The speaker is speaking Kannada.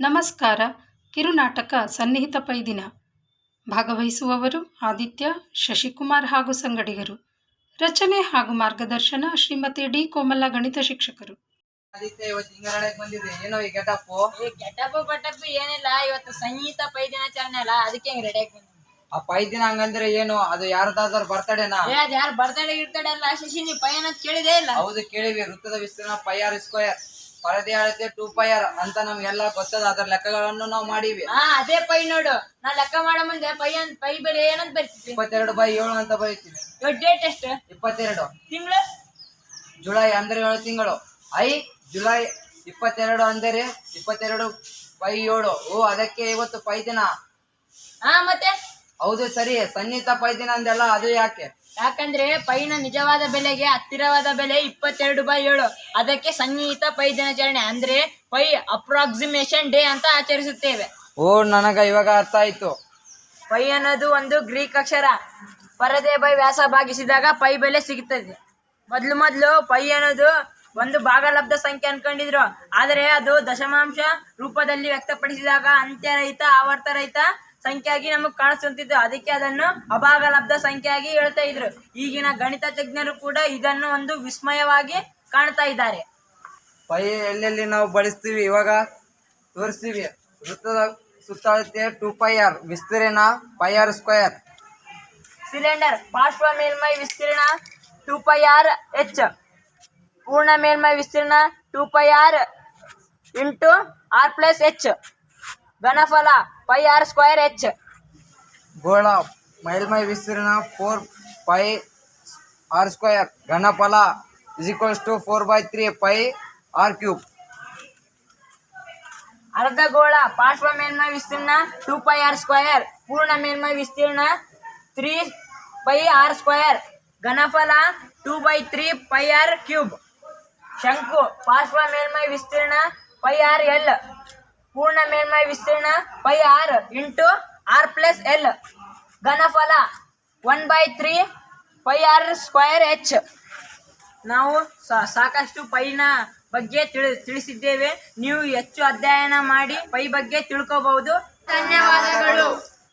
ನಮಸ್ಕಾರ. ಕಿರುನಾಟಕ ಸನ್ನಿಹಿತ ಪೈದಿನ. ಭಾಗವಹಿಸುವವರು ಆದಿತ್ಯ ಶಶಿಕುಮಾರ್ ಹಾಗೂ ಸಂಗಡಿಗರು. ರಚನೆ ಹಾಗೂ ಮಾರ್ಗದರ್ಶನ ಶ್ರೀಮತಿ ಡಿ ಕೋಮಲ ಗಣಿತ ಶಿಕ್ಷಕರು. ಆದಿತ್ಯ ಇವತ್ತು ಹಿಂಗರಡಕ್ ಬಂದಿದ್ರಿ ಏನೋ ಈ ಗೆಟಪ್? ಈ ಗೆಟಪ್ ಬಟಪ್ ಏನಿಲ್ಲ ಇವತ್ತು ಸಂಗೀತ ಪೈ ದಿನಾಚರಣೆ ಅಲ್ಲ ಅದಕ್ಕೆ ಹೆಂಗೆ ರೆಡಿ ಆಗಿ ಆ ಪೈ ದಿನ ಹಂಗಂದ್ರೆ ಏನು? ಅದು ಯಾರ್ದಾದ್ರು ಬರ್ತಡೇನಾ? ಏ ಅದ್ ಯಾರು ಬರ್ತಡೇ ಇರ್ತಡೆ ಅಲ್ಲ ಶಶಿ ನೀ ಪೈ ಅಂತ ಕೇಳಿದೇ ಇಲ್ಲ. ಹೌದು ಕೇಳಿವಿ ವೃತ್ತದ ವಿಸ್ತೀರ್ಣ ಪೈ ಆರ್ ಸ್ಕ್ವೇರ್. ಪರದೆ ಅಳತೆ ಟೂ ಪೈ ಆರ್ ಅಂತ ನಮ್ಗೆಲ್ಲ ಗೊತ್ತದ ಅದ್ರ ಲೆಕ್ಕಗಳನ್ನು ನಾವು ಮಾಡಿವಿ. ಹಾ ಅದೇ ಪೈ ನೋಡು. ನಾ ಲೆಕ್ಕ ಮಾಡೋ ಮುಂದೆ ಪೈ ಅಂತ ಪೈ ಬೆಲೆ ಏನಂತ ಬರ್ತೀವಿ ಇಪ್ಪತ್ತೆರಡು ಬೈ ಏಳು ಅಂತ ಬರೀತೀವಿ ಇವತ್ತು ಡೇಟ್ ಎಷ್ಟು? ಇಪ್ಪತ್ತೆರಡು. ತಿಂಗಳು? ಜುಲೈ ಅಂದ್ರೆ ಏಳು ತಿಂಗಳು. ಐ ಜುಲೈ ಇಪ್ಪತ್ತೆರಡು ಅಂದರೆ ಇಪ್ಪತ್ತೆರಡು ಬೈ ಏಳು. ಓ ಅದಕ್ಕೆ ಇವತ್ತು ಪೈ ದಿನ. ಹಾ ಮತ್ತೆ? ಹೌದು ಸರಿ ಸನ್ನಿಹಿತ ಪೈ ದಿನ ಅಂದೆಲ್ಲ ಅದು ಯಾಕೆ? ಯಾಕಂದ್ರೆ ಪೈನ ನಿಜವಾದ ಬೆಲೆಗೆ ಹತ್ತಿರವಾದ ಬೆಲೆ ಇಪ್ಪತ್ತೆರಡು ಬೈ ಏಳು. ಅದಕ್ಕೆ ಸನ್ನಿಹಿತ ಪೈ ದಿನಾಚರಣೆ ಅಂದ್ರೆ ಪೈ ಅಪ್ರಾಕ್ಸಿಮೇಷನ್ ಡೇ ಅಂತ ಆಚರಿಸುತ್ತೇವೆ. ಓ ನನಗ ಇವಾಗ ಅರ್ಥ ಆಯ್ತು. ಪೈ ಅನ್ನೋದು ಒಂದು ಗ್ರೀಕ್ ಅಕ್ಷರ. ಪರದೆ ಬೈ ವ್ಯಾಸ ಭಾಗಿಸಿದಾಗ ಪೈ ಬೆಲೆ ಸಿಗುತ್ತದೆ. ಮೊದ್ಲು ಮೊದ್ಲು ಪೈ ಅನ್ನೋದು ಒಂದು ಭಾಗಲಬ್ಧ ಸಂಖ್ಯೆ ಅನ್ಕೊಂಡಿದ್ರು. ಆದರೆ ಅದು ದಶಮಾಂಶ ರೂಪದಲ್ಲಿ ವ್ಯಕ್ತಪಡಿಸಿದಾಗ ಅಂತ್ಯರಹಿತ ಆವರ್ತರಹಿತ ಸಂಖ್ಯೆಯಾಗಿ ನಮಗೆ ಕಾಣಿಸುತ್ತಿದ್ದು ಅದಕ್ಕೆ ಅದನ್ನು ಅಭಾಗಲಬ್ಧ ಸಂಖ್ಯೆಯಾಗಿ ಹೇಳ್ತಾ ಇದ್ರು. ಈಗಿನ ಗಣಿತ ತಜ್ಞರು ಕೂಡ ಇದನ್ನು ಒಂದು ವಿಸ್ಮಯವಾಗಿ ಕಾಣ್ತಾ ಇದ್ದಾರೆ. ಪೈ ಎಲ್ಲೆಲ್ಲಿ ನಾವು ಬಳಸ್ತೀವಿ? ಇವಾಗ ತೋರಿಸ್ತೀವಿ. ವೃತ್ತದ ಸುತ್ತಳತೆ ಟೂ ಪೈ ಆರ್ ವಿಸ್ತೀರ್ಣ ಪೈ ಆರ್ ಸ್ಕ್ವೇರ್. ಸಿಲಿಂಡರ್ ಪಾರ್ಶ್ವ ಮೇಲ್ಮೈ ವಿಸ್ತೀರ್ಣ ಟೂ ಪೈ ಆರ್ ಎಚ್. ಪೂರ್ಣ ಮೇಲ್ಮೈ ವಿಸ್ತೀರ್ಣ two pi r into r plus h. ಘನಫಲ pi R square h ಗೋಳ ಮೇಲ್ಮೈ ವಿಸ್ತೀರ್ಣ four pi R square ಘನಫಲ is equals to four by three pi r cube ಅರ್ಧಗೋಳ ಪಾರ್ಶ್ವ ಮೇಲ್ಮೈ ವಿಸ್ತೀರ್ಣ ಟೂ ಪೈ ಆರ್ ಸ್ಕ್ವೇರ್ ಪೂರ್ಣ ಮೇಲ್ಮೈ ವಿಸ್ತೀರ್ಣ three pi R square ಘನಫಲ two by three pi r cube ಶಂಕು ಪಾರ್ಶ್ವ ಮೇಲ್ಮೈ ವಿಸ್ತೀರ್ಣ ಪೈ ಆರ್ ಎಲ್ ಪೂರ್ಣ ಮೇಲ್ಮೈ ವಿಸ್ತೀರ್ಣ pi r into r plus l ಘನಫಲ one by three pi r square h ನಾವು ಸಾಕಷ್ಟು ಪೈನ ಬಗ್ಗೆ ತಿಳಿ ತಿಳಿಸಿದ್ದೇವೆ. ನೀವು ಹೆಚ್ಚು ಅಧ್ಯಯನ ಮಾಡಿ ಪೈ ಬಗ್ಗೆ ತಿಳ್ಕೋಬಹುದು. ಧನ್ಯವಾದಗಳು.